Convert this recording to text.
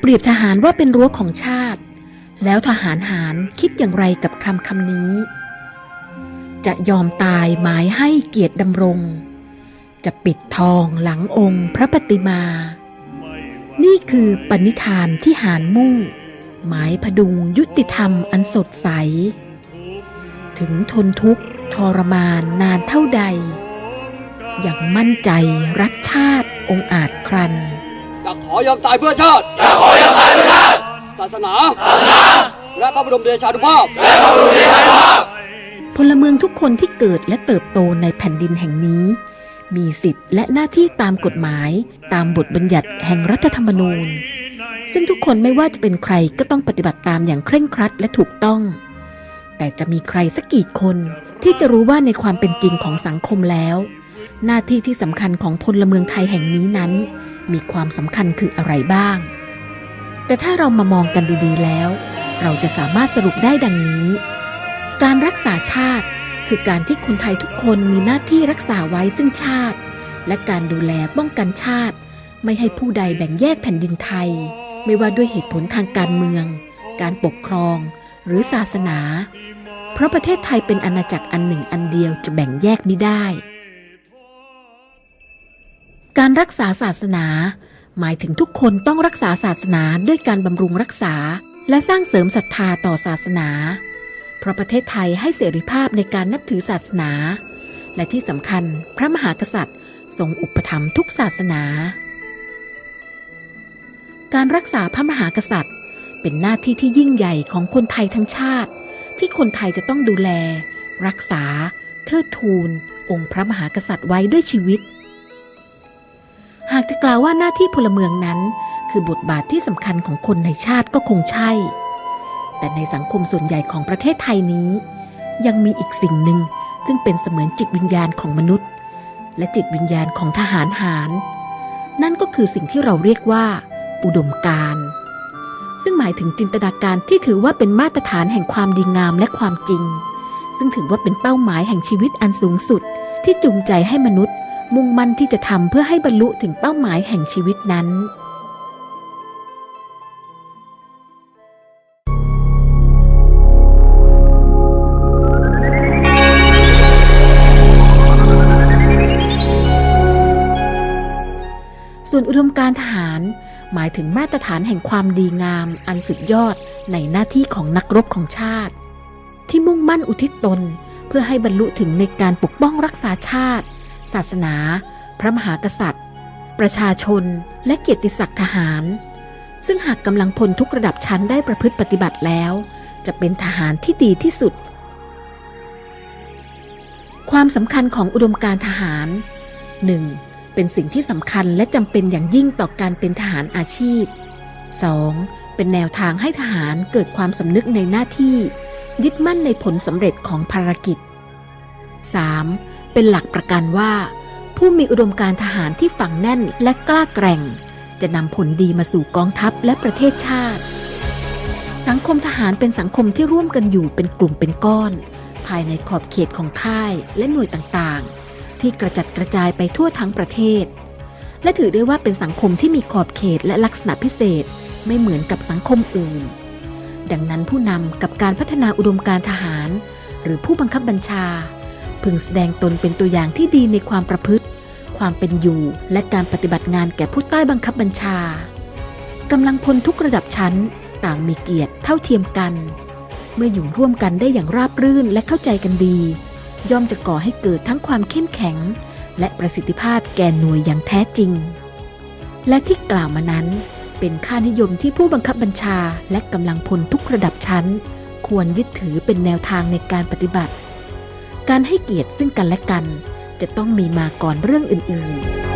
เปรียบทหารว่าเป็นรั้วของชาติ แล้วทหารหารคิดอย่างไรกับคำคำนี้ จะยอมตายหมายให้เกียรติดำรง จะปิดทองหลังองค์พระปฏิมา นี่คือปณิธานที่หารมุ่ง หมายพดุงยุติธรรมอันสดใส ถึงทนทุกข์ทรมานนานเท่าใด อย่างมั่นใจรักชาติองค์อาจครัน จะขอยอมตายเพื่อชาติ จะขอยอมตายเพื่อชาติ ศาสนา ศาสนาและพระบรมเดชานุภาพ พลเมืองทุกคนที่เกิดและเติบโตในแผ่นดินแห่งนี้ มีสิทธิ์และหน้าที่ตามกฎหมาย ตามบทบัญญัติแห่งรัฐธรรมนูญ ซึ่งทุกคนไม่ว่าจะเป็นใครก็ต้องปฏิบัติตามอย่างเคร่งครัดและถูกต้อง แต่จะมีใครสักกี่คนที่จะรู้ว่าในความเป็นจริงของสังคมแล้ว หน้าที่ที่สำคัญของพลเมืองไทยแห่งนี้นั้น มีความสำคัญคืออะไรบ้าง แต่ถ้าเรามามองกันดีๆแล้ว เราจะสามารถสรุปได้ดังนี้ การรักษาชาติคือการที่คนไทยทุกคนมีหน้าที่รักษาไว้ซึ่งชาติ และการดูแลป้องกันชาติ ไม่ให้ผู้ใดแบ่งแยกแผ่นดินไทย ไม่ว่าด้วยเหตุผลทางการเมือง การปกครอง หรือศาสนา เพราะประเทศไทยเป็นอาณาจักรอันหนึ่งอันเดียวจะแบ่งแยกไม่ได้ การรักษาศาสนา หมายถึงทุกคนต้องรักษาศาสนาด้วยการบำรุงรักษา และสร้างเสริมศรัทธาต่อศาสนา เพราะประเทศไทยให้เสรีภาพในการนับถือศาสนา และที่สำคัญพระมหากษัตริย์ ทรงอุปถัมภ์ทุกศาสนา การรักษาพระมหากษัตริย์ เป็นหน้าที่ที่ยิ่งใหญ่ของคนไทยทั้งชาติ ที่คนไทยจะต้องดูแล รักษา เทิดทูน องค์พระมหากษัตริย์ไว้ด้วยชีวิตากจะกล่าวว่าหน้าที่พลเมืองนั้น คือบทบาทที่สำคัญของคนในชาติก็คงใช่ แต่ในสังคมส่วนใหญ่ของประเทศไทยนี้ ยังมีอีกสิ่งหนึ่ง ซึ่งเป็นเสมือนจิตวิญญาณของมนุษย์ และจิตวิญญาณของทหารหาร นั่นก็คือสิ่งที่เราเรียกว่า อุดมการณ์ซึ่งหมายถึงจินตนาการที่ถือว่าเป็นมาตรฐานแห่งความดีงามและความจริง ซึ่งถือว่าเป็นเป้าหมายแห่งชีวิตอันสูงสุด ที่จูงใจให้มนุษย์ มุ่งมั่นที่จะทำเพื่อให้บรรลุถึงเป้าหมายแห่งชีวิตนั้น ส่วนอุดมการทหารหมายถึงมาตรฐานแห่งความดีงามอันสุดยอดในหน้าที่ของนักรบของชาติ ที่มุ่งมั่นอุทิศตน เพื่อให้บรรลุถึงในการปกป้องรักษาชาติ ศาสนา พระมหากษัตริย์ ประชาชน และเกียรติศักดิ์ทหาร ซึ่งหากกำลังพลทุกระดับชั้นได้ประพฤติปฏิบัติแล้ว จะเป็นทหารที่ดีที่สุด ความสำคัญของอุดมการทหาร 1. เป็นสิ่งที่สำคัญและจำเป็นอย่างยิ่งต่อการเป็นทหารอาชีพ 2. เป็นแนวทางให้ทหารเกิดความสำนึกในหน้าที่ ยึดมั่นในผลสำเร็จของภารกิจ 3. เป็นหลักประกันว่า ผู้มีอุดมการทหารที่ฝังแน่นและกล้าแกร่ง จะนำผลดีมาสู่กองทัพและประเทศชาติ สังคมทหารเป็นสังคมที่ร่วมกันอยู่เป็นกลุ่มเป็นก้อน ภายในขอบเขตของค่ายและหน่วยต่างๆ ที่กระจัดกระจายไปทั่วทั้งประเทศ และถือได้ว่าเป็นสังคมที่มีขอบเขตและลักษณะพิเศษไม่เหมือนกับสังคมอื่น ดังนั้นผู้นำกับการพัฒนาอุดมการทหาร หรือผู้บังคับบัญชา พึงแสดงตนเป็นตัวอย่างที่ดีในความประพฤติ ความเป็นอยู่ และการปฏิบัติงานแก่ผู้ใต้บังคับบัญชากำลังพลทุกระดับชั้น ต่างมีเกียรติเท่าเทียมกัน เมื่ออยู่ร่วมกันได้อย่างราบรื่นและเข้าใจกันดี ย่อมจะก่อให้เกิดทั้งความเข้มแข็ง และประสิทธิภาพแก่หน่วยอย่างแท้จริง และที่กล่าวมานั้นเป็นค่านิยมที่ผู้บังคับบัญชาและกำลังพลทุกระดับชั้น ควรยึดถือเป็นแนวทางในการปฏิบัติ การให้เกียรติซึ่งกันและกัน จะต้องมีมาก่อนเรื่องอื่นๆ